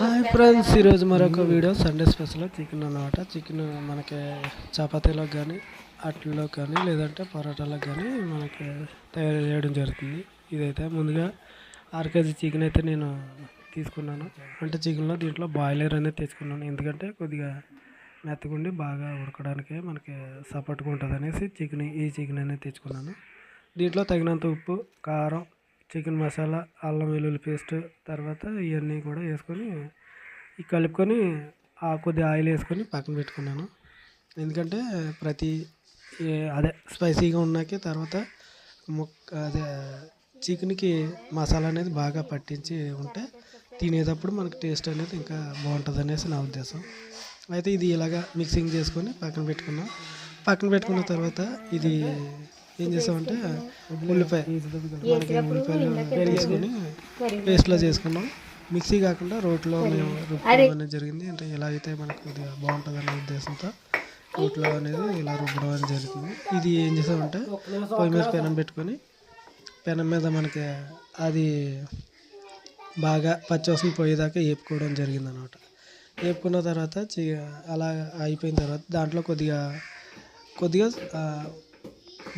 Hi friends ఈరోజు మరొక video Sunday special chicken అన్నమాట. చికెన్ మనకి చపాతీలకు కానీ అట్లలో కానీ లేదంటే పరోటాలకు కానీ మనకి తయారు చేయడం జరుగుతుంది. ఇదైతే ముందుగా ఆర్కేజీ చికెన్ అయితే నేను తీసుకున్నాను. అంటే చికెన్లో దీంట్లో బాయిలర్ అనేది తెచ్చుకున్నాను. ఎందుకంటే కొద్దిగా మెత్తగుండి బాగా ఉడకడానికి మనకి సపోర్ట్గా ఉంటుంది అనేసి చికెన్ ఈ చికెన్ అనేది తెచ్చుకున్నాను. దీంట్లో తగినంత ఉప్పు కారం చికెన్ మసాలా అల్లం వెల్లుల్లి పేస్ట్ తర్వాత ఇవన్నీ కూడా వేసుకొని కలుపుకొని ఆ కొద్ది ఆయిల్ వేసుకొని పక్కన పెట్టుకున్నాను. ఎందుకంటే ప్రతి అదే స్పైసీగా ఉన్నాకే తర్వాత ముక్క అదే చికెన్కి మసాలా అనేది బాగా పట్టించి ఉంటే తినేటప్పుడు మనకు టేస్ట్ అనేది ఇంకా బాగుంటుంది అనేసి నా ఉద్దేశం. అయితే ఇది ఇలాగా మిక్సింగ్ చేసుకొని పక్కన పెట్టుకున్నాం. పక్కన పెట్టుకున్న తర్వాత ఇది ఏం చేసామంటే ఉల్లిపాయ. మనకి ఉల్లిపాయలు తీసుకొని పేస్ట్లో చేసుకున్నాం. మిక్సీ కాకుండా రోట్లో మేము రుబ్బడం అనేది జరిగింది. అంటే ఇలా అయితే మనకు కొద్దిగా బాగుంటుంది అనే ఉద్దేశంతో రోట్లో అనేది ఇలా రుబ్బడం అనేది జరుగుతుంది. ఇది ఏం చేసామంటే పొయ్యి మీద పెనం పెట్టుకొని పెనం మీద మనకి అది బాగా పచ్చివాసన పోయేదాకా వేపుకోవడం జరిగింది అనమాట వేపుకున్న తర్వాత చి అలా అయిపోయిన తర్వాత దాంట్లో కొద్దిగా కొద్దిగా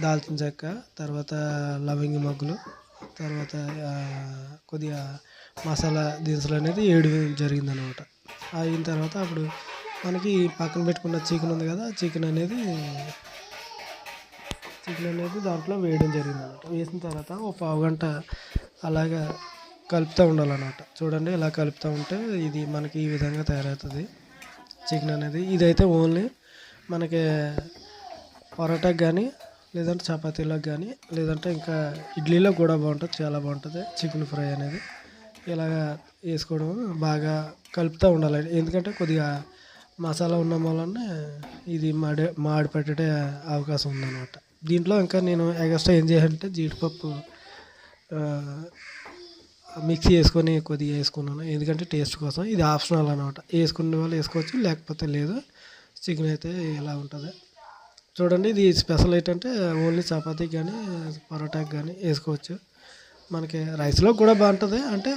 దాల్చిన చెక్క తర్వాత లవంగి మొగ్గలు తర్వాత కొద్దిగా మసాలా దినుసులు అనేది వేయడం జరిగింది అనమాట అయిన తర్వాత అప్పుడు మనకి పక్కన పెట్టుకున్న చికెన్ ఉంది కదా చికెన్ అనేది చికెన్ అనేది దాంట్లో వేయడం జరిగింది అనమాట వేసిన తర్వాత ఒక పావు గంట అలాగా కలుపుతూ ఉండాలన్నమాట. చూడండి ఇలా కలుపుతూ ఉంటే ఇది మనకి ఈ విధంగా తయారవుతుంది. చికెన్ అనేది ఇదైతే ఓన్లీ మనకి పరోటాకి కానీ లేదంటే చపాతీలో కానీ లేదంటే ఇంకా ఇడ్లీలో కూడా బాగుంటుంది చాలా బాగుంటుంది చికెన్ ఫ్రై అనేది. ఇలాగా వేసుకోవడం బాగా కలుపుతూ ఉండాలి ఎందుకంటే కొద్దిగా మసాలా ఉన్న వలన ఇది మాడి మాడి పెట్టే అవకాశం ఉందన్నమాట. దీంట్లో ఇంకా నేను ఎగస్ట్రా ఏం చేయాలంటే జీడిపప్పు మిక్సీ వేసుకొని కొద్దిగా వేసుకున్నాను. ఎందుకంటే టేస్ట్ కోసం ఇది ఆప్షనల్ అనమాట వేసుకునే వాళ్ళు వేసుకోవచ్చు లేకపోతే లేదు. చికెన్ అయితే ఇలా ఉంటుంది? చూడండి ఇది స్పెషల్ ఏంటంటే ఓన్లీ చపాతీకి కానీ పరోటాకి కానీ వేసుకోవచ్చు. మనకి రైస్లో కూడా బాగుంటుంది. అంటే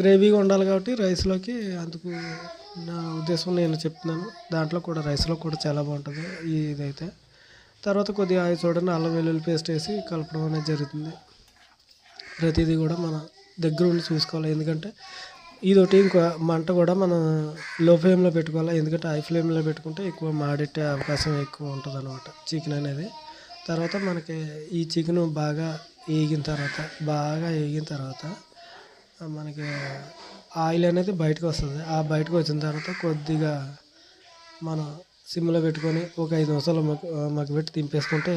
గ్రేవీగా ఉండాలి కాబట్టి రైస్లోకి అందుకు నా ఉద్దేశం నేను చెప్తున్నాను. దాంట్లో కూడా రైస్లో కూడా చాలా బాగుంటుంది ఇదైతే. తర్వాత కొద్దిగా ఆయిల్ చూడండి అల్లం వెల్లుల్లి పేస్ట్ వేసి కలపడం అనేది జరుగుతుంది. ప్రతిదీ కూడా మన దగ్గర ఉండి చూసుకోవాలి. ఎందుకంటే ఇదొకటి ఇంకో మంట కూడా మనం లో ఫ్లేమ్లో పెట్టుకోవాలి. ఎందుకంటే హై ఫ్లేమ్లో పెట్టుకుంటే ఎక్కువ మాడెట్టే అవకాశం ఎక్కువ ఉంటుంది అనమాట చికెన్ అనేది. తర్వాత మనకి ఈ చికెన్ బాగా వేగిన తర్వాత బాగా వేగిన తర్వాత మనకి ఆయిల్ అనేది బయటకు వస్తుంది. ఆ బయటకు వచ్చిన తర్వాత కొద్దిగా మనం సిమ్లో పెట్టుకొని ఒక ఐదు నిమిషాలు మగ్గ మగ్గబెట్టి దింపేసుకుంటే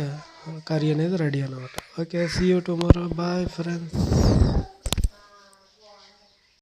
కర్రీ అనేది రెడీ అనమాట okay see you tomorrow bye friends